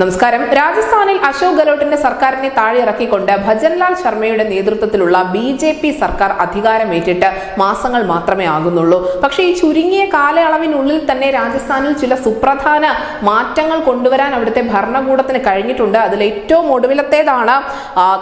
നമസ്കാരം. രാജസ്ഥാനിൽ അശോക് ഗെഹ്ലോട്ടിന്റെ സർക്കാരിനെ താഴെയിറക്കിക്കൊണ്ട് ഭജൻലാൽ ശർമ്മയുടെ നേതൃത്വത്തിലുള്ള ബി ജെ പി സർക്കാർ അധികാരമേറ്റിട്ട് മാസങ്ങൾ മാത്രമേ ആകുന്നുള്ളൂ. പക്ഷേ ഈ ചുരുങ്ങിയ കാലയളവിനുള്ളിൽ തന്നെ രാജസ്ഥാനിൽ ചില സുപ്രധാന മാറ്റങ്ങൾ കൊണ്ടുവരാൻ അവിടുത്തെ ഭരണകൂടത്തിന് കഴിഞ്ഞിട്ടുണ്ട്. അതിൽ ഏറ്റവും ഒടുവിലത്തേതാണ്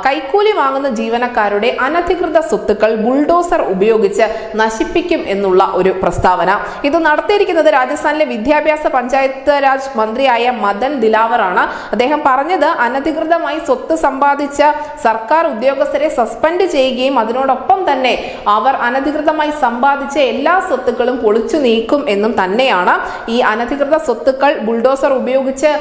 കൈക്കൂലി വാങ്ങുന്ന ജീവനക്കാരുടെ അനധികൃത സ്വത്തുക്കൾ ബുൾഡോസർ ഉപയോഗിച്ച് നശിപ്പിക്കും എന്നുള്ള ഒരു പ്രസ്താവന. ഇത് നടത്തിയിരിക്കുന്നത് രാജസ്ഥാനിലെ വിദ്യാഭ്യാസ പഞ്ചായത്ത് രാജ് മന്ത്രിയായ മദൻ ദിലാവറാണ്. അദ്ദേഹം പറഞ്ഞത് അനധികൃതമായി സ്വത്ത് സമ്പാദിച്ച സർക്കാർ ഉദ്യോഗസ്ഥരെ സസ്പെൻഡ് ചെയ്യുകയും അതിനോടൊപ്പം തന്നെ അവർ അനധികൃതമായി സമ്പാദിച്ച എല്ലാ സ്വത്തുക്കളും പൊളിച്ചു നീക്കും എന്നും തന്നെയാണ് ഈ അനധികൃത സ്വത്തുക്കൾ ബുൾഡോസർ ഉപയോഗിച്ച്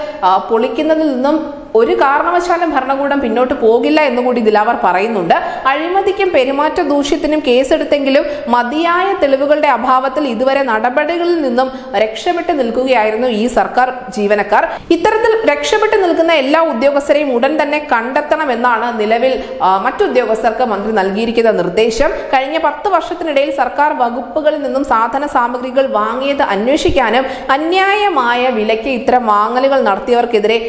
പൊളിക്കുന്നതിൽ നിന്നും ഒരു കാരണവശാലും ഭരണകൂടം പിന്നോട്ട് പോകില്ല എന്നുകൂടി ദിലാവർ പറയുന്നുണ്ട്. അഴിമതിക്കും പെരുമാറ്റ ദൂഷ്യത്തിനും കേസെടുത്തെങ്കിലും മതിയായ തെളിവുകളുടെ അഭാവത്തിൽ ഇതുവരെ നടപടികളിൽ നിന്നും രക്ഷപ്പെട്ടു നിൽക്കുകയായിരുന്നു ഈ സർക്കാർ ജീവനക്കാർ. ഇത്തരത്തിൽ രക്ഷപ്പെട്ടു നിൽക്കുന്ന എല്ലാ ഉദ്യോഗസ്ഥരെയും ഉടൻ തന്നെ കണ്ടെത്തണമെന്നാണ് നിലവിൽ മറ്റുദ്യോഗസ്ഥർക്ക് മന്ത്രി നൽകിയിരിക്കുന്ന നിർദ്ദേശം. കഴിഞ്ഞ പത്ത് വർഷത്തിനിടയിൽ സർക്കാർ വകുപ്പുകളിൽ നിന്നും സാധന സാമഗ്രികൾ വാങ്ങിയത് അന്വേഷിക്കാനും അന്യായമായ വിലയ്ക്ക് ഇത്തരം വാങ്ങലുകൾ നടത്തിയവർക്കെതിരെ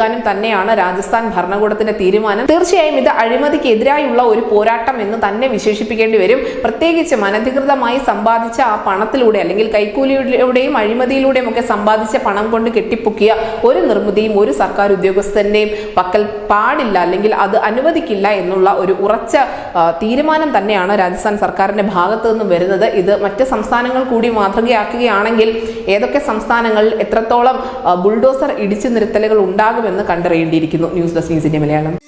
നടപടിയെടുക്കാനും തന്നെയാണ് രാജസ്ഥാൻ ഭരണകൂടത്തിന്റെ തീരുമാനം. തീർച്ചയായും ഇത് അഴിമതിക്കെതിരായുള്ള ഒരു പോരാട്ടം എന്ന് തന്നെ വിശേഷിപ്പിക്കേണ്ടി വരും. പ്രത്യേകിച്ചും അനധികൃതമായി സമ്പാദിച്ച ആ പണത്തിലൂടെ അല്ലെങ്കിൽ കൈക്കൂലിയിലൂടെയും അഴിമതിയിലൂടെയും ഒക്കെ സമ്പാദിച്ച പണം കൊണ്ട് കെട്ടിപ്പൊക്കിയ ഒരു നിർമ്മിതിയും ഒരു സർക്കാർ ഉദ്യോഗസ്ഥന്റെയും പക്കൽ പാടില്ല അല്ലെങ്കിൽ അത് അനുവദിക്കില്ല എന്നുള്ള ഒരു ഉറച്ച തീരുമാനം തന്നെയാണ് രാജസ്ഥാൻ സർക്കാരിന്റെ ഭാഗത്തു നിന്നും വരുന്നത്. ഇത് മറ്റ് സംസ്ഥാനങ്ങൾ കൂടി മാതൃകയാക്കുകയാണെങ്കിൽ ഏതൊക്കെ സംസ്ഥാനങ്ങളിൽ എത്രത്തോളം ബുൾഡോസർ ഇടിച്ചു നിരത്തലുകൾ കണ്ടറിയേണ്ടിയിരിക്കുന്നു. News Desk India Malayalam.